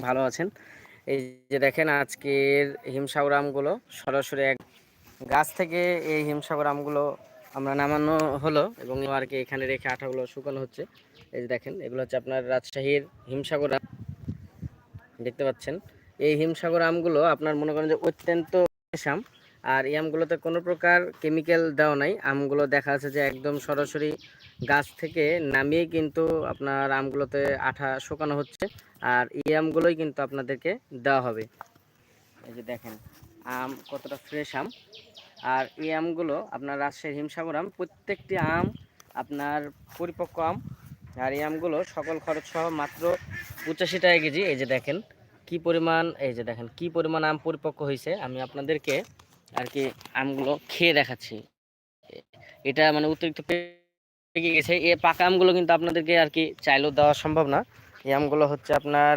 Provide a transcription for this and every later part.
ভালো আছেন। এই যে দেখেন আজকের হিমসাগরামগুলো সরাসরি এক গাছ থেকে এই হিমসাগরামগুলো আমরা নামানো হলো এবং আর কি এখানে রেখে আঠাগুলো শুকানো হচ্ছে। এই যে দেখেন, এগুলো হচ্ছে আপনার রাজশাহীর হিমসাগর আম। দেখতে পাচ্ছেন, এই হিমসাগর আমগুলো আপনার মনে করেন যে অত্যন্ত আম। আর এই আমগুলোতে কোনো প্রকার কেমিক্যাল দেওয়া নাই। আমগুলো দেখা যাচ্ছে যে একদম সরাসরি গাছ থেকে নামিয়ে কিন্তু আপনার আমগুলোতে আঠা শুকানো হচ্ছে আর এই আমগুলোই কিন্তু আপনাদেরকে দেওয়া হবে। এই যে দেখেন, আম কতটা ফ্রেশ আম। আর এই আমগুলো আপনার রাজশাহীর হিমসাগর আম, প্রত্যেকটি আম আপনার পরিপক্ক আম। আর এই আমগুলো সকল খরচ সহ মাত্র পঁচাশি টাকা কেজি। এই যে দেখেন, কি পরিমাণ, এই যে দেখেন, কি পরিমাণ আম পরিপক্ক হয়েছে আমি আপনাদেরকে আর কি আমগুলো খেয়ে দেখাচ্ছি। এটা মানে অতিরিক্ত পেকে গেছে। এ পাকা আমগুলো কিন্তু আপনাদেরকে আর কি চাইলেও দেওয়া সম্ভব না। এই আমগুলো হচ্ছে আপনার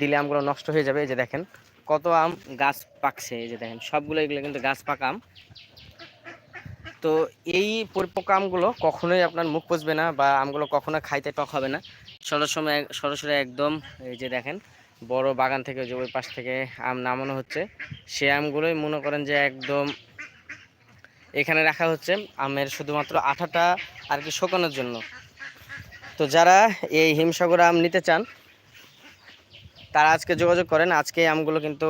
দিলে আমগুলো নষ্ট হয়ে যাবে। এই যে দেখেন, কত আম গাছ পাকছে। এই যে দেখেন সবগুলো এগুলো কিন্তু গাছ পাকা আম। তো এই পরিপক্ক আমগুলো কখনোই আপনার মুখ পচবে না বা আমগুলো কখনো খাইতে টক হবে না। সরাসরি সরাসরি একদম, এই যে দেখেন বড় বাগান থেকে যে ওই পাশ থেকে আম নামানো হচ্ছে। সে আমগুলোই মনে করেন যে একদম এখানে রাখা হচ্ছে। আমের শুধুমাত্র আঠাটা আর কি শুকানোর জন্য। তো যারা এই হিমসাগর আম নিতে চান, তারা আজকে যোগাযোগ করেন। আজকে আমগুলো কিন্তু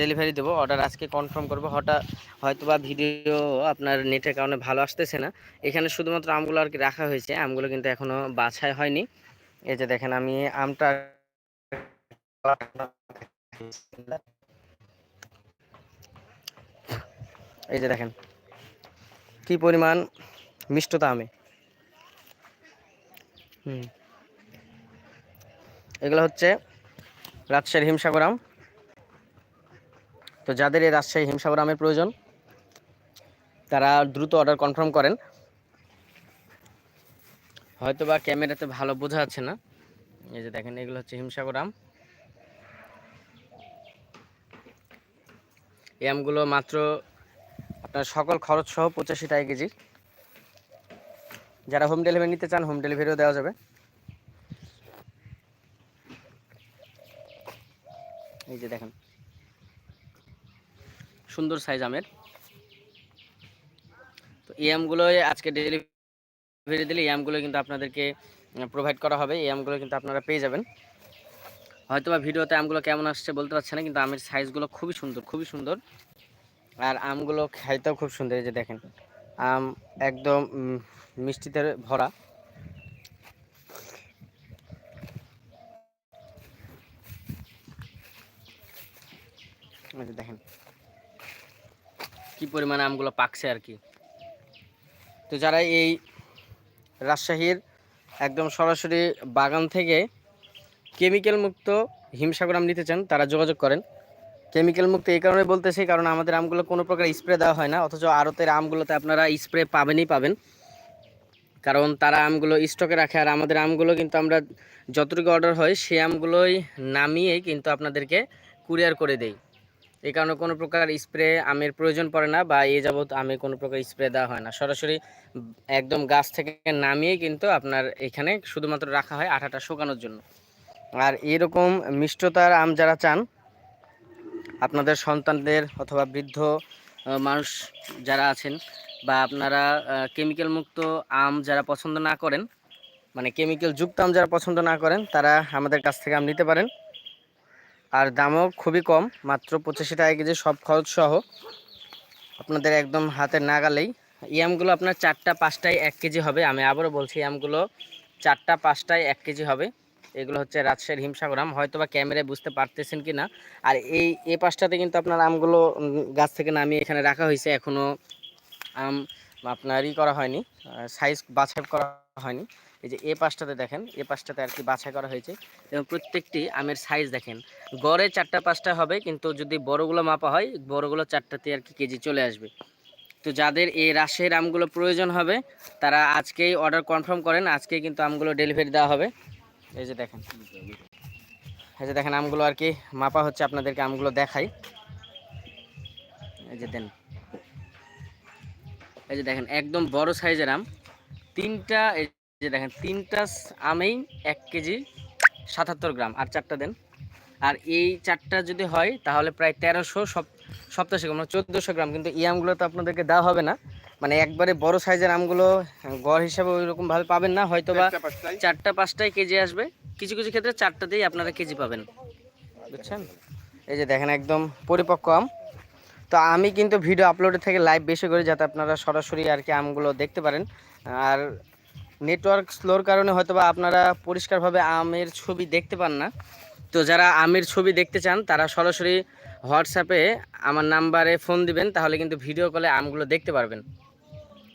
ডেলিভারি দেবো। অর্ডার আজকে কনফার্ম করব। হঠাৎ হয়তো বা ভিডিও আপনার নেটের কারণে ভালো আসতেছে না। এখানে শুধুমাত্র আমগুলো আর কি রাখা হয়েছে। আমগুলো কিন্তু এখনও বাছাই হয়নি। এই যে দেখেন, আমি আমটা এই যে দেখেন, কি পরিমাণ মিষ্টতা আমি। হুম। এগুলো হচ্ছে রাজশাহীর হিমসাগর আম। তো যাদের এই রাজশাহী হিমসাগর আমের প্রয়োজন, তারা দ্রুত অর্ডার কনফার্ম করেন। হয়তো বা ক্যামেরাতে ভালো বোঝা যাচ্ছে না। এই যে দেখেন, এগুলো হচ্ছে হিমসাগর আম। এই আমগুলো মাত্র আপনার সকল খরচ সহ পঁচাশি টাকা কেজি। যারা হোম ডেলিভারি নিতে চান হোম ডেলিভারিও দেওয়া যাবে। এই যে দেখেন, সুন্দর সাইজ আমের। তো এই আমগুলো আজকে ডেলিভারি দিলে এই আমগুলো কিন্তু আপনাদেরকে প্রোভাইড করা হবে। এই কিন্তু আপনারা পেয়ে যাবেন। হয়তো বা ভিডিওতে আমগুলো কেমন আসছে বলতে পারছে না, কিন্তু আমের সাইজগুলো খুবই সুন্দর খুবই সুন্দর। আর আমগুলো খাইতেও খুব সুন্দর, এই যে দেখেন। আম একদম মিষ্টিতে ভরা। দেখেন। কি পরিমাণে আমগুলো পাকছে আর কি। তো যারা এই রাজশাহীর একদম সরাসরি বাগান থেকে কেমিক্যাল মুক্ত হিমসাগর আম নিতে চান, তারা যোগাযোগ করেন। কেমিক্যাল মুক্ত এই কারণে বলতেছি, কারণ আমাদের আমগুলো কোনো প্রকার স্প্রে দেওয়া হয় না, অথচ আড়তের আমগুলোতে আপনারা স্প্রে পাবেনই পাবেন। কারণ তারা আমগুলো স্টকে রাখে, আর আমাদের আমগুলো কিন্তু আমরা যতটুকু অর্ডার হয় সেই আমগুলোই নামিয়ে কিন্তু আপনাদেরকে কুরিয়ার করে দেই। এই কারণে কোনো প্রকার স্প্রে আমের প্রয়োজন পড়ে না, বা এই যাবৎ আমে কোনো প্রকার স্প্রে দেওয়া হয় না। সরাসরি একদম গাছ থেকে নামিয়ে কিন্তু আপনার এখানে শুধুমাত্র রাখা হয় আঠাটা শুকানোর জন্য। আর এরকম মিষ্টতার আম যারা চান, আপনাদের সন্তানদের অথবা বৃদ্ধ মানুষ যারা আছেন বা আপনারা কেমিক্যাল মুক্ত আম যারা পছন্দ না করেন মানে কেমিক্যাল যুক্ত আম যারা পছন্দ না করেন, তারা আমাদের কাছ থেকে আম নিতে পারেন। আর দামও খুবই কম, মাত্র পঁচাশি টাকা কেজি সব খরচ সহ। আপনাদের একদম হাতের নাগালেই। এই আমগুলো আপনার চারটা, পাঁচটায় এক কেজি হবে। আমি আবারও বলছি আমগুলো চারটা, পাঁচটায় এক কেজি হবে। এগুলো হচ্ছে রাজশাহীর হিমসাগর আম। হয়তো বা ক্যামেরায় বুঝতে পারতেছেন কি না আর এই এই পাশটাতে কিন্তু আপনার আমগুলো গাছ থেকে নামিয়ে এখানে রাখা হয়েছে। এখনও আম আপনার ই করা হয়নি সাইজ বাছাই করা হয়নি। এই যে এ পাশটাতে দেখেন, এ পাশটাতে আর কি বাছাই করা হয়েছে। এবং প্রত্যেকটি আমের সাইজ দেখেন। গড়ে চারটা পাঁচটা হবে, কিন্তু যদি বড়গুলো মাপা হয়, বড়গুলো চারটাতে আর কি কেজি চলে আসবে। তো যাদের এই রাজশাহীর আমগুলো প্রয়োজন হবে, তারা আজকেই অর্ডার কনফার্ম করেন। আজকেই কিন্তু আমগুলো ডেলিভারি দেওয়া হবে। এই যে দেখেন। এই যে দেখেন আমগুলো আর কি, মাপা হচ্ছে আপনাদেরকে আমগুলো দেখাই। এই যে দেন। এই যে দেখেন, একদম বড় সাইজের আম। তিনটা, এই যে দেখেন, তিনটা আমেই এক কেজি সাতাত্তর গ্রাম। আর চারটা দেন। আর এই চারটা যদি হয়, তাহলে প্রায় তেরোশো সপ সপ্তাশি মানে চোদ্দোশো গ্রাম। কিন্তু এই আমগুলো তো আপনাদেরকে দেওয়া হবে না। মানে একবারে বড় সাইজের আমগুলো গড় হিসাবে ওই রকমভাবে পাবেন না হয়তো বা চারটা পাঁচটায় কেজি আসবে। কিছু কিছু ক্ষেত্রে চারটাতেই আপনারা কেজি পাবেন। বুঝছেন? এই যে দেখেন একদম পরিপক্ক আম। তো আমি কিন্তু ভিডিও আপলোডের থেকে লাইভ বেশি করি যাতে আপনারা সরাসরি আর কি আমগুলো দেখতে পারেন। আর নেটওয়ার্ক স্লোর কারণে হয়তো বা আপনারা পরিষ্কারভাবে আমের ছবি দেখতে পান না। তো যারা আমের ছবি দেখতে চান তারা সরাসরি হোয়াটসঅ্যাপে আমার নাম্বারে ফোন দিবেন তাহলে কিন্তু ভিডিও কলে আমগুলো দেখতে পারবেন।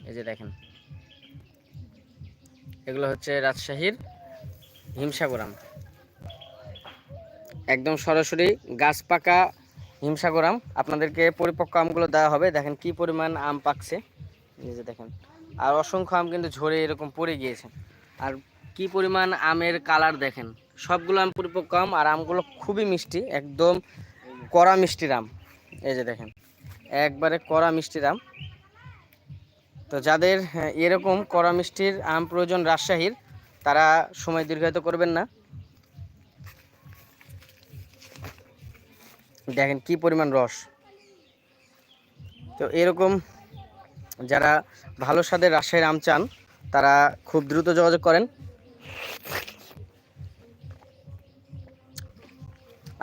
এই যে দেখেন। এগুলো হচ্ছে রাজশাহীর হিমসাগর আম। একদম সরাসরি গাছ পাকা হিমসাগর আম। আপনাদেরকে পরিপক্ক আমগুলো দেওয়া হবে। দেখেন কি পরিমাণ আম পাকছে। এই যে দেখেন। আর অসংখ্য আম কিন্তু ঝরে এরকম পড়ে গিয়েছে। আর কি পরিমাণ আমের কালার দেখেন। সবগুলো আম পরিপক্ক আম আর আমগুলো খুবই মিষ্টি, একদম কড়া মিষ্টির আম। এই যে দেখেন। একবারে কড়া মিষ্টির আম। তো যাদের হ্যাঁ, এরকম কড়া মিষ্টির আম প্রয়োজন রাজশাহীর তারা সময় দীর্ঘায়িত করবেন না। দেখেন কি পরিমাণ রস। তো এরকম যারা ভালো স্বাদের রাজশাহীর আম চান তারা খুব দ্রুত যোগাযোগ করেন।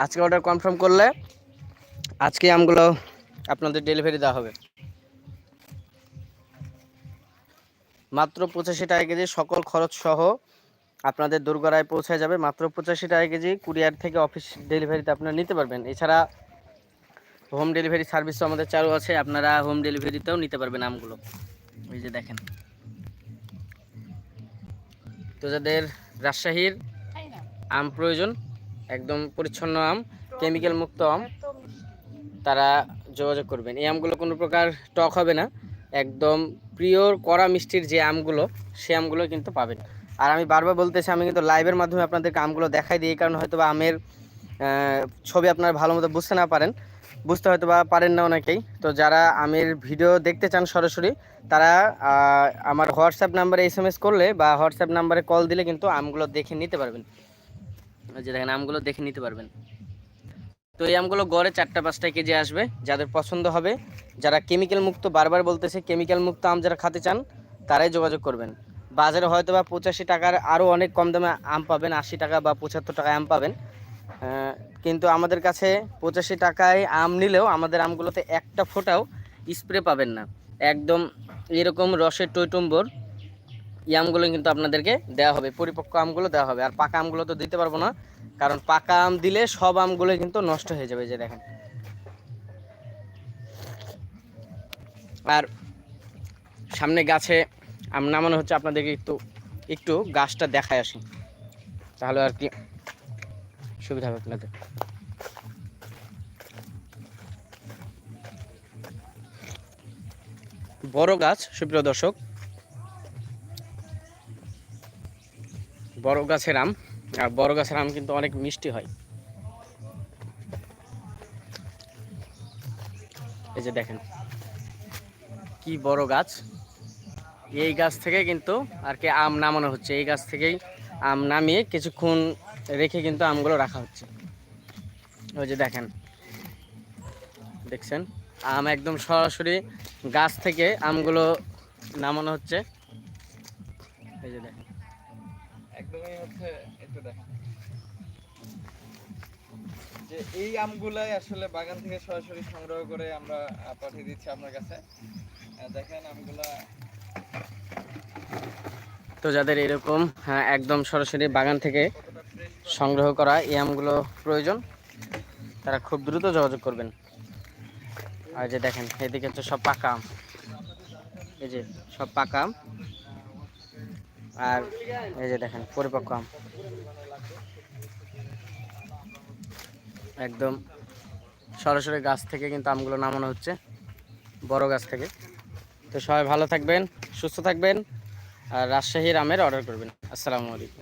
আজকে অর্ডার কনফার্ম করলে আজকে আমগুলো আপনাদের ডেলিভারি দেওয়া হবে। মাত্র পঁচাশি টাকা কেজি সকল খরচ সহ আপনাদের দোরগোড়ায় পৌঁছে যাবে। মাত্র পঁচাশি টাকা কেজি কুরিয়ার থেকে অফিস ডেলিভারিতে আপনারা নিতে পারবেন। এছাড়া হোম ডেলিভারি সার্ভিসও আমাদের চালু আছে, আপনারা হোম ডেলিভারিতেও নিতে পারবেন আমগুলো। এই যে দেখেন। তো যাদের রাজশাহীর আম প্রয়োজন, একদম পরিচ্ছন্ন আম, কেমিক্যাল মুক্ত আম, তারা যোগাযোগ করবেন। এই আমগুলো কোনো প্রকার টক হবে না। একদম প্রিয়র কড়া মিষ্টির যে আমগুলো, সে আমগুলো কিন্তু পাবেন। আর আমি বারবার বলতেছি, আমি কিন্তু লাইভের মাধ্যমে আপনাদেরকে আমগুলো দেখাই দিই কারণে হয়তো বা আমের ছবি আপনারা ভালো মতো বুঝতে না পারেন। বুঝতে হয়তো বা পারেন না অনেকেই। তো যারা আমের ভিডিও দেখতে চান সরাসরি, তারা আমার হোয়াটসঅ্যাপ নাম্বারে এস এম এস করলে বা হোয়াটসঅ্যাপ নাম্বারে কল দিলে কিন্তু আমগুলো দেখে নিতে পারবেন। যে দেখেন, আমগুলো দেখে নিতে পারবেন। তো এই আমগুলো গড়ে চারটা পাঁচটা কেজি আসবে, যাদের পছন্দ হবে। যারা কেমিক্যাল মুক্ত বারবার বলতেছে কেমিক্যাল মুক্ত আম যারা খেতে চান, তারাই যোগাযোগ করবেন। বাজারে হয়তো বা পঁচাশি টাকার আরও অনেক কম দামে আম পাবেন, আশি টাকা বা পঁচাত্তর টাকায় আম পাবেন। কিন্তু আমাদের কাছে পঁচাশি টাকায় আম নিলেও আমাদের আমগুলোতে একটা ফোঁটাও স্প্রে পাবেন না। একদম এরকম রসের টইটম্বর এই আমগুলো কিন্তু আপনাদেরকে দেওয়া হবে, পরিপক্ক আমগুলো দেওয়া হবে। আর পাকা আমগুলো তো দিতে পারব না কারণ পাকা আম দিলে সব আমগুলো কিন্তু নষ্ট হয়ে যাবে যে দেখেন। আর সামনে গাছে আম নামানো হচ্ছে, আপনাদেরকে একটু একটু গাছটা দেখায় আসি। তাহলে আর কি সুবিধা হবে আপনাদের। বড় গাছ, সুপ্রিয় দর্শক, বড় গাছের আম। আর বড় গাছের আম কিন্তু অনেক মিষ্টি হয়। এই যে দেখেন, কি বড় গাছ। এই গাছ থেকে কিন্তু আর কি আম নামানো হচ্ছে। এই গাছ থেকেই আম নামিয়ে কিছুক্ষণ রেখে কিন্তু আমগুলো রাখা হচ্ছে। ওই যে দেখেন, দেখছেন? আম একদম সরাসরি গাছ থেকে আমগুলো নামানো হচ্ছে। এই যে দেখেন হচ্ছে একটু দেখেন যে এই আমগুলাই আসলে বাগান থেকে সরাসরি সংগ্রহ করে আমরা পাঠিয়ে দিচ্ছি আপনার কাছে। দেখেন আমগুলা। তো যাদের এরকম হ্যাঁ একদম সরাসরি বাগান থেকে সংগ্রহ করা এই আমগুলো প্রয়োজন তারা খুব দ্রুত যোগাযোগ করবেন। আর যে দেখেন এদিকে হচ্ছে সব পাকা আম। এই যে সব পাকা আম। আর এই যে দেখেন, পরিপক্ক আম। একদম সরাসরি গাছ থেকে কিন্তু আমগুলো নামানো হচ্ছে, বড় গাছ থেকে। তো সবাই ভালো থাকবেন, সুস্থ থাকবেন, আর রাজশাহীর আমের অর্ডার করবেন। আসসালামু আলাইকুম।